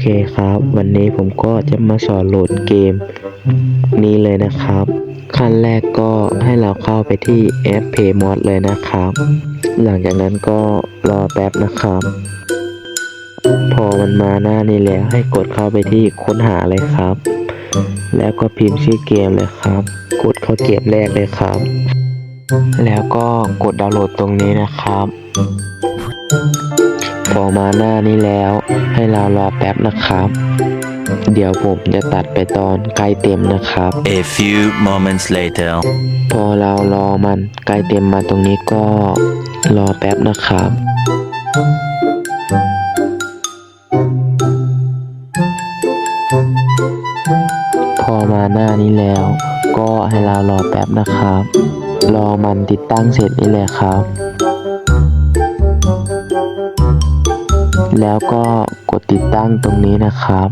เคครับ วันนี้ผมก็จะมาสอนโหลดเกม นี้เลยนะครับ ขั้นแรกก็ให้เราเข้าไปที่แอป Paymod เลยนะครับ หลังจากนั้นก็รอแป๊บนะครับ พอมันมาหน้านี้แล้วให้กดเข้าไปที่ค้นหาเลยครับ แล้วก็พิมพ์ชื่อเกมเลยครับ กดเข้าเกมแรกเลยครับ แล้วก็กดดาวน์โหลดตรงนี้นะครับ พอมาหน้านี้แล้ว ให้เรารอแป๊บนะครับ เดี๋ยวผมจะตัดไปตอนใกล้เต็มนะครับ A few moments later. พอเรารอมันใกล้เต็มมาตรงนี้ก็รอแป๊บนะครับ พอมาหน้านี้แล้ว ก็ให้เรารอแป๊บนะครับ รอมันติดตั้งเสร็จนี่แหละครับ แล้วก็กดติดตั้งตรงนี้นะครับ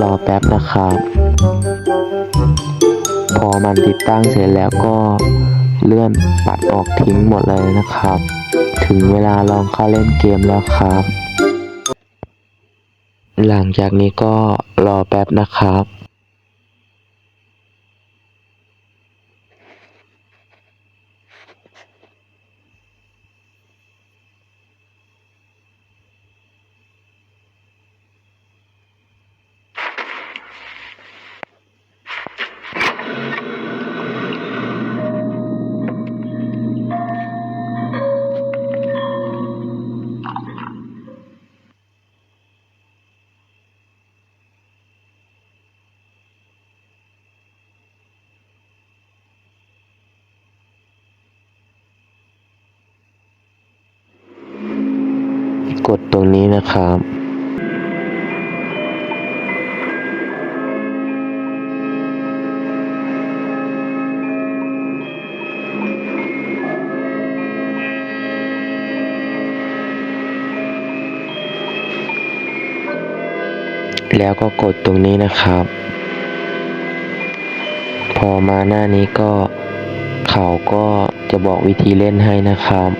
รอแป๊บนะครับ พอมันติดตั้งเสร็จแล้วก็เลื่อนปัดออกทิ้งหมดเลยนะครับ ถึงเวลาลองเข้าเล่นเกมแล้วครับ หลังจากนี้ก็รอแป๊บนะครับ แล้วก็กดตรงนี้นะครับ พอมาหน้านี้ก็เขาก็จะบอกวิธีเล่นให้นะครับ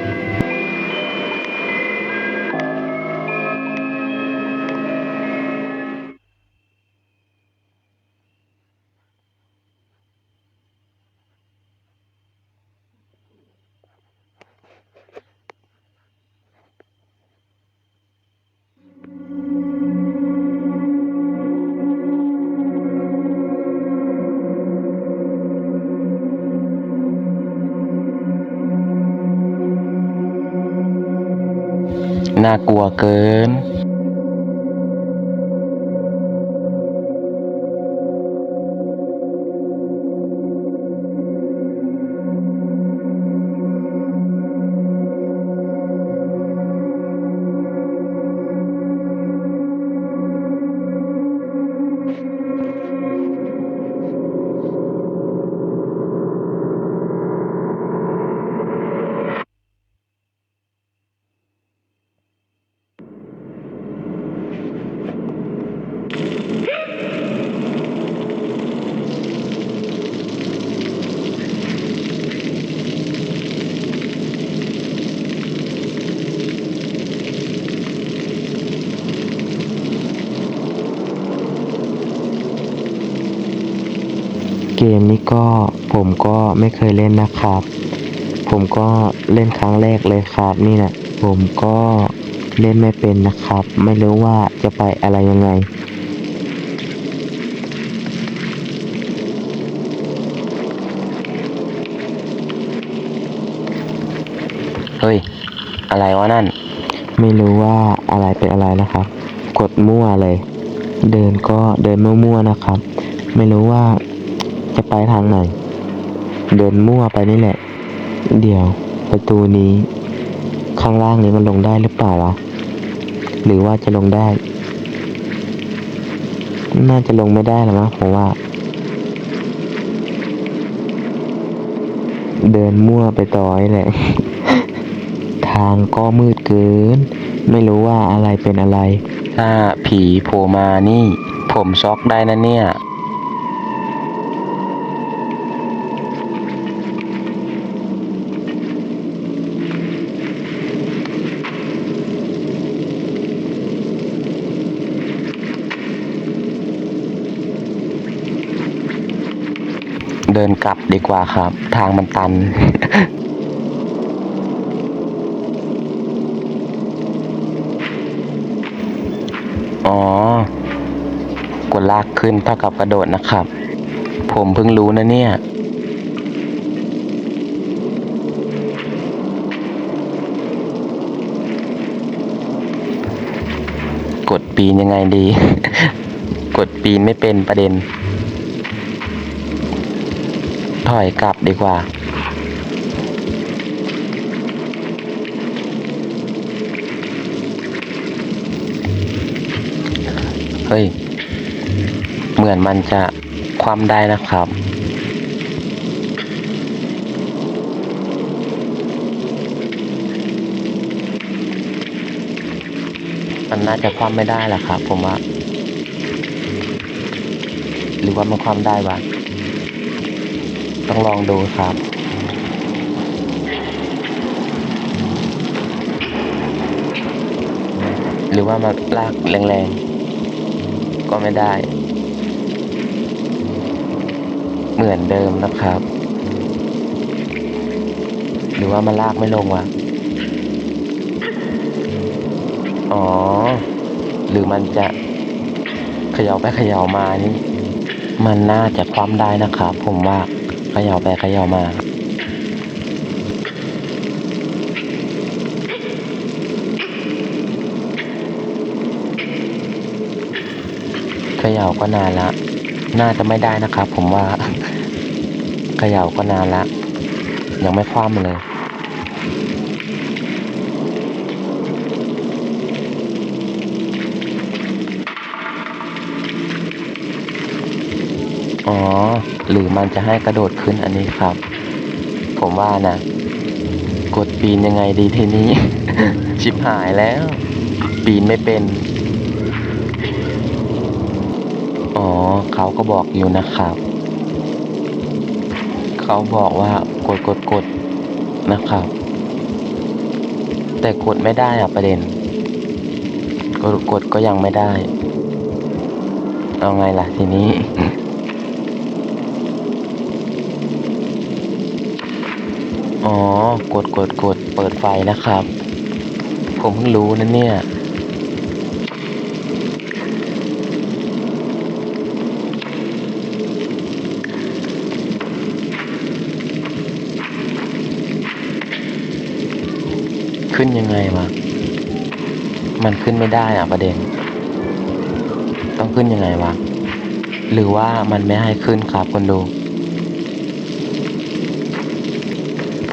น่ากลัวเกิน เกมนี้ก็ผมก็ไม่เคยเล่นนะครับ ผมก็เล่นครั้งแรกเลยครับนี่นะผมก็เล่นไม่เป็นนะครับ ไม่รู้ว่าจะไปอะไรยังไง เฮ้ย อะไรวะนั่น ไม่รู้ว่าอะไรเป็นอะไรนะครับ กดมั่วเลย เดินก็เดินมั่วๆนะครับ ไม่รู้ว่า จะไปทางไหน เดินมั่วไปนี่แหละ เดี๋ยวประตูนี้ ข้างล่างนี้มันลงได้หรือเปล่าวะหรือว่าจะลงได้ น่าจะลงไม่ได้หรอมั้งผมว่า เดินมั่วไปต่อนี่แหละ ทางก็มืดเกิน ไม่รู้ว่าอะไรเป็นอะไร ถ้าผีโผล่มานี่ ผมช็อกได้นะเนี่ย เดินกลับดีกว่าครับ ทางมันตัน อ๋อกดลากขึ้นเท่ากับกระโดดนะครับ ผมเพิ่งรู้นะเนี่ยกดปีนยังไงดี กดปีนไม่เป็นประเด็น ถอยกลับดีกว่า เฮ้ย เหมือนมันจะคว่ำได้นะครับมันน่าจะคว่ำไม่ได้แหละครับผมว่า หรือว่ามันคว่ำได้วะ ต้องลองดูครับหรือว่ามาลากแรงๆ ก็ไม่ได้ เหมือนเดิมนะครับ หรือว่ามันลากไม่ลงวะอ๋อ หรือมันจะเขย่าไปเขย่ามานี่ มันน่าจะคว่ำได้นะครับผมว่า ขย่าไปเขย่ามาเขย่าก็นานละ น่าจะไม่ได้นะครับ ผมว่าเขย่าก็นานละ ยังไม่คว่ำเลย อ๋อ หรือมันจะให้กระโดดขึ้นอันนี้ครับ ผมว่านะ กดปีนยังไงดีทีนี้ ชิบหายแล้ว ปีนไม่เป็น อ๋อเขาก็บอกอยู่นะครับ เขาบอกว่ากดกดกดนะครับ แต่กดไม่ได้อะประเด็น กดกดก็ยังไม่ได้ เอาไงล่ะทีนี้ อ๋อ กดกดกดเปิดไฟนะครับ ผมเพิ่งรู้นะเนี่ย ขึ้นยังไงวะ มันขึ้นไม่ได้อะประเด็น ต้องขึ้นยังไงวะ หรือว่ามันไม่ให้ขึ้นครับคนดู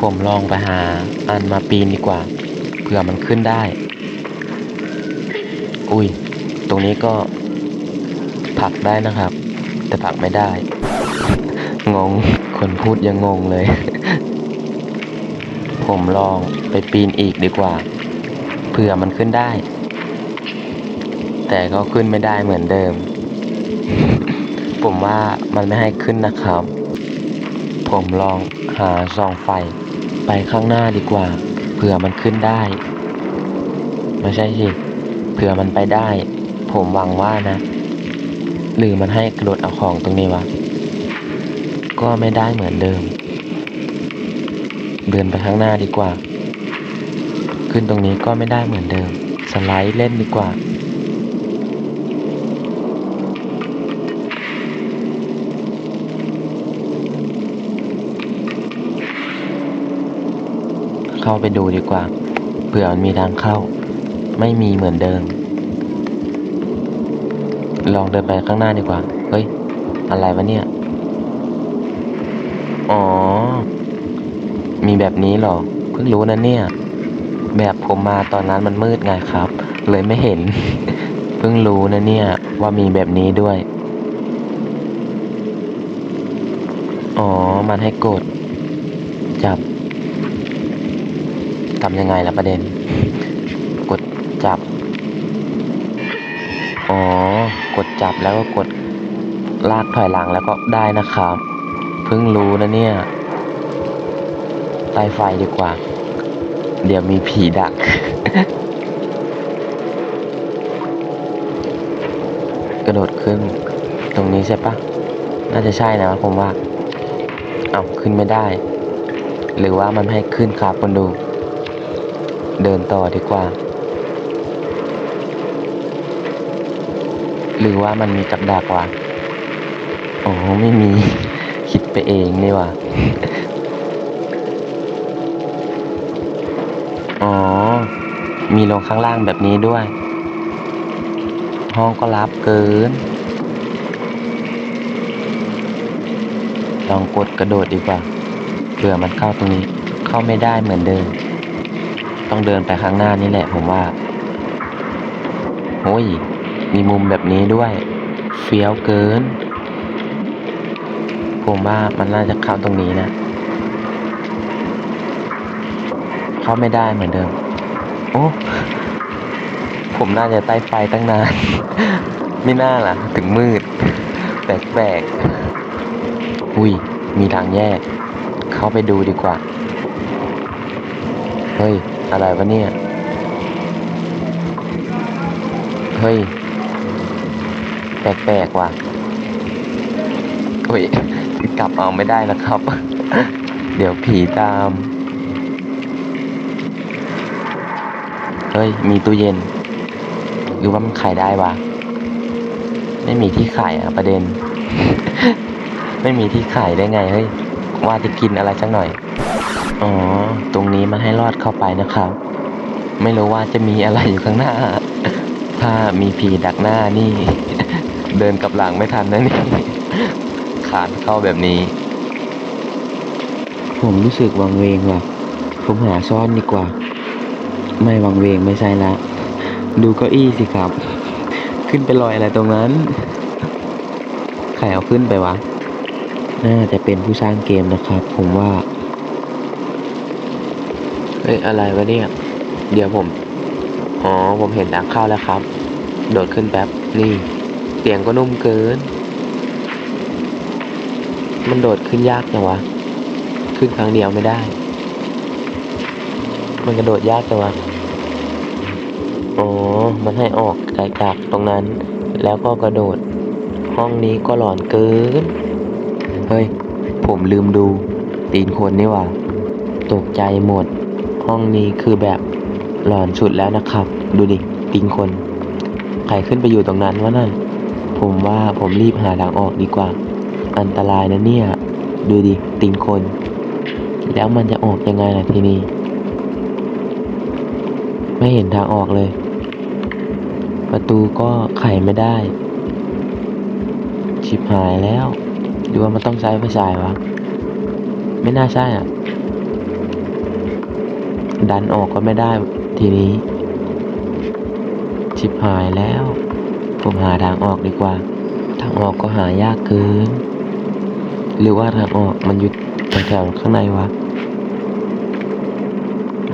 ผมลองไปหาอันมาปีนดีกว่าเผื่อมันขึ้นได้ อุ้ย ตรงนี้ก็ผักได้นะครับ แต่ผักไม่ได้ งง คนพูดยังงงเลย ผมลองไปปีนอีกดีกว่าเผื่อมันขึ้นได้ แต่ก็ขึ้นไม่ได้เหมือนเดิม ผมว่ามันไม่ให้ขึ้นนะครับ ผมลองหาส่องไฟ ไปข้างหน้าดีกว่า เผื่อมันขึ้นได้ ไม่ใช่สิ เผื่อมันไปได้ ผมหวังว่านะ หรือมันให้กระโดดเอาของตรงนี้วะ ก็ไม่ได้เหมือนเดิม เดินไปข้างหน้าดีกว่า ขึ้นตรงนี้ก็ไม่ได้เหมือนเดิม สไลด์เล่นดีกว่า เข้าไปดูดีกว่า เผื่อมันมีทางเข้า ไม่มีเหมือนเดิม ลองเดินไปข้างหน้าดีกว่า เฮ้ย อะไรวะเนี่ย อ๋อ มีแบบนี้หรอ เพิ่งรู้นะเนี่ย แบบผมมาตอนนั้นมันมืดไงครับ เลยไม่เห็น เพิ่งรู้นะเนี่ย ว่ามีแบบนี้ด้วย อ๋อ มันให้กด จับ ทำยังไงล่ะประเด็น กดจับ อ๋อ กดจับแล้วก็กดลากถอยหลังแล้วก็ได้นะครับ เพิ่งรู้นะเนี่ยใต้ไฟดีกว่า เดี๋ยวมีผีดัก กระโดดขึ้น ตรงนี้ใช่ปะ น่าจะใช่นะผมว่า เอาขึ้นไม่ได้ หรือว่ามันให้ขึ้นครับคนดู เดินต่อดีกว่า หรือว่ามันมีกับดักวะอ๋อไม่มี คิดไปเองนี่วะอ๋อ มีลงข้างล่างแบบนี้ด้วย ห้องก็รับเกิน ลองกดกระโดดดีกว่าเผื่อมันเข้าตรงนี้ เข้าไม่ได้เหมือนเดิม ต้องเดินไปข้างหน้านี่แหละผมว่าโอ้ย มีมุมแบบนี้ด้วย เฟี้ยวเกิน ผมว่ามันน่าจะเข้าตรงนี้นะ เข้าไม่ได้เหมือนเดิม โอ้ผมน่าจะใต้ไฟตั้งนาน ไม่น่าล่ะ ถึงมืด แปลกๆ อุ้ย มีทางแยก เข้าไปดูดีกว่า เฮ้ย อะไรวะเนี่ย เฮ้ย แปลกๆว่ะเฮ้ย กลับเอาไม่ได้นะครับ เดี๋ยวผีตาม เฮ้ย มีตู้เย็น หรือว่ามันขายได้วะ ไม่มีที่ขายอะประเด็น ไม่มีที่ขายได้ไง เฮ้ย ว่าจะกินอะไรสักหน่อย อ๋อ ตรงนี้มันให้รอดเข้าไปนะครับ ไม่รู้ว่าจะมีอะไรอยู่ข้างหน้า ถ้ามีผีดักหน้านี่ เดินกับหลังไม่ทันนะนี่ ขานเข้าแบบนี้ ผมรู้สึกวังเวงว่ะ ผมหาซ่อนดีกว่า ไม่วังเวงไม่ใช่ละ ดูเก้าอี้สิครับ ขึ้นไปลอยอะไรตรงนั้น ใครเอาขึ้นไปวะ น่าจะเป็นผู้สร้างเกมนะครับ ผมว่า เฮ้ยอะไรวะเนี่ย เดี๋ยวผม อ๋อ ผมเห็นดักเข้าแล้วครับ โดดขึ้นแป๊บ นี่ เตียงก็นุ่มเกิน มันโดดขึ้นยากจังวะ ขึ้นครั้งเดียวไม่ได้ มันกระโดดยากจังวะ อ๋อ มันให้ออกจากตรงนั้น แล้วก็กระโดด ห้องนี้ก็หลอนเกิน เฮ้ย ผมลืมดู ตีนคนนี่ว่า ตกใจหมด ห้องนี้คือแบบหลอนสุดแล้วนะครับ ดูดิตีนคน ใครขึ้นไปอยู่ตรงนั้นวะนั่น ผมว่าผมรีบหาทางออกดีกว่า อันตรายนะเนี่ย ดูดิตีนคน แล้วมันจะออกยังไงล่ะทีนี้ ไม่เห็นทางออกเลย ประตูก็ไขไม่ได้ ชิบหายแล้วหรือว่ามันต้องใช้ไฟฉายวะ ไม่น่าใช่อะ ดันออกก็ไม่ได้ทีนี้ชิบหายแล้ว ผมหาทางออกดีกว่า ทางออกก็หายากเกิน หรือว่าทางออกมันอยู่แถวข้างในวะ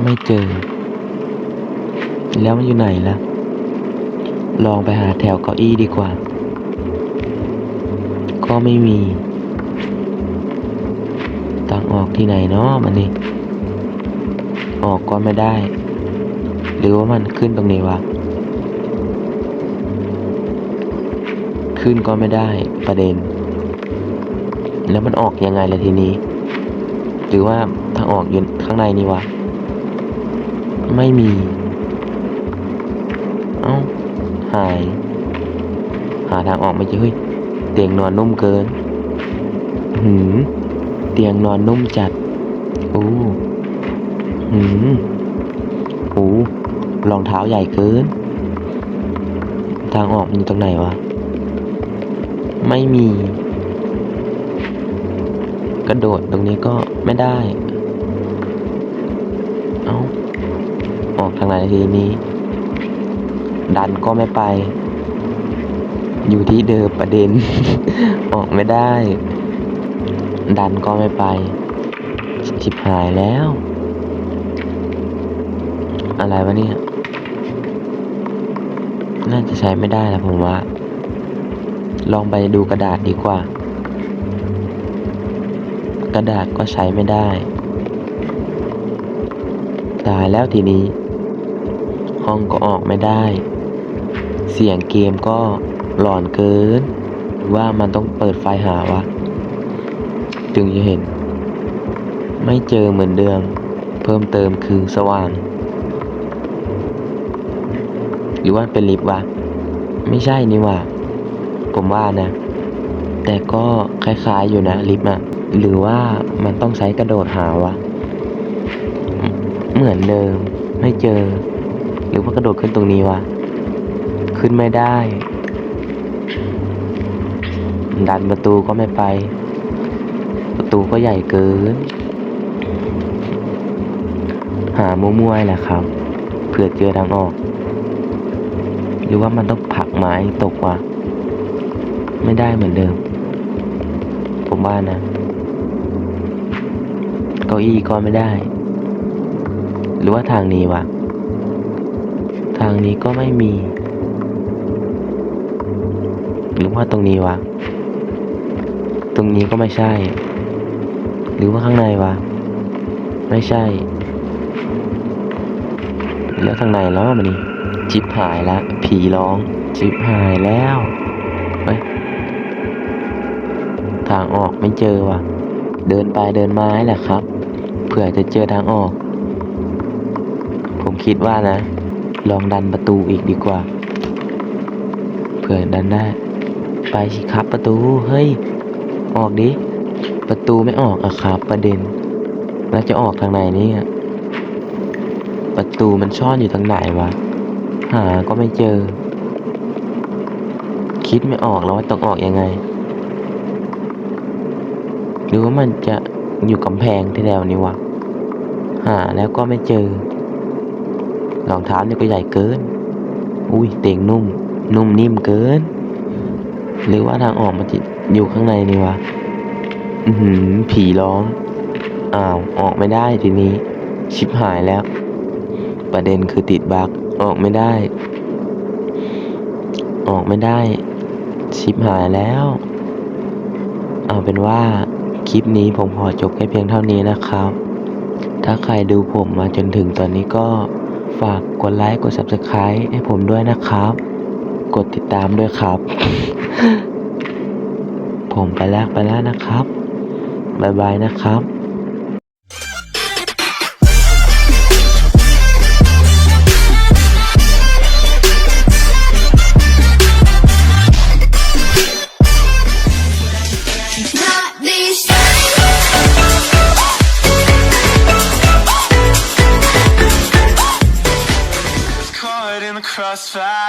ไม่เจอ แล้วมันอยู่ไหนล่ะ ลองไปหาแถวเก้าอี้ดีกว่า ก็ไม่มีทางออกที่ไหนเนาะมันนี่ ออกก็ไม่ได้ หรือว่ามันขึ้นตรงนี้วะ ขึ้นก็ไม่ได้ประเด็น แล้วมันออกยังไงล่ะทีนี้ หรือว่าทางออกอยู่ข้างในนี่วะ ไม่มี เอ้า หาย หาทางออกไม่เจอเฮ้ยเตียงนอนนุ่มเกิน หืมเตียงนอนนุ่มจัดโอ้หืมโอ้รองเท้าใหญ่เกิน ทางออกมันอยู่ตรงไหนวะ ไม่มี กระโดดตรงนี้ก็ไม่ได้ เอ้า ออกทางไหนทีนี้ ดันก็ไม่ไป อยู่ที่เดิมประเด็น ออกไม่ได้ ดันก็ไม่ไปชิบหายแล้ว อะไรวะเนี่ย น่าจะใช้ไม่ได้แล้วผมว่า ลองไปดูกระดาษดีกว่า กระดาษก็ใช้ไม่ได้ ตายแล้วทีนี้ ห้องก็ออกไม่ได้ เสียงเกมก็หลอนเกินหรือว่ามันต้องเปิดไฟหาวะ จึงจะเห็น ไม่เจอเหมือนเดิมเพิ่มเติมคือสว่าง หรือว่าเป็นลิฟต์วะ ไม่ใช่นี่ว่า ผมว่านะ แต่ก็คล้ายๆอยู่นะลิฟต์อะหรือว่ามันต้องใช้กระโดดหาวะ เหมือนเดิมไม่เจอ หรือว่ากระโดดขึ้นตรงนี้วะ ขึ้นไม่ได้ ดันประตูก็ไม่ไป ประตูก็ใหญ่เกิน หามั่วๆแหละครับ เผื่อเจอทางออก หรือว่ามันต้องผักไม้ตกวะไม่ได้เหมือนเดิม ผมว่านะ เก้าอี้ก็ไม่ได้ หรือว่าทางนี้วะทางนี้ก็ไม่มี หรือว่าตรงนี้วะตรงนี้ก็ไม่ใช่ หรือว่าข้างในวะไม่ใช่ แล้วทางในแล้วมันนี่ จิบหายละ ผีร้องจิบหายแล้วเฮ้ยทางออกไม่เจอว่ะ เดินไปเดินมาแหละครับ เผื่อจะเจอทางออก ผมคิดว่านะ ลองดันประตูอีกดีกว่า เผื่อดันได้ ไปสิครับประตู เฮ้ย ออกดิ ประตูไม่ออกอะครับ ประเด็น แล้วจะออกทางไหนนี่ประตูมันซ่อนอยู่ทางไหนวะ หาก็ไม่เจอ คิดไม่ออกแล้วว่าต้องออกยังไง หรือว่ามันจะอยู่กำแพงที่แถวนี้วะหาแล้วก็ไม่เจอรองเท้านี่ก็ใหญ่เกิน อุ้ยเตียงนุ่ม นุ่มนิ่มเกิน หรือว่าทางออกมันจะอยู่ข้างในนี่วะ อือหือผีร้อง อ้าว ออกไม่ได้ทีนี้ ชิบหายแล้ว ประเด็นคือติดบั๊ก ออกไม่ได้ ออกไม่ได้ ชิบหายแล้ว เอาเป็นว่าคลิปนี้ผมขอจบแค่เพียงเท่านี้นะครับ ถ้าใครดูผมมาจนถึงตอนนี้ก็ฝากกดไลค์กด Subscribe ให้ผมด้วยนะครับ กดติดตามด้วยครับ ผมไปแล้วไปแล้วนะครับ บ๊ายบายนะครับ crossfire.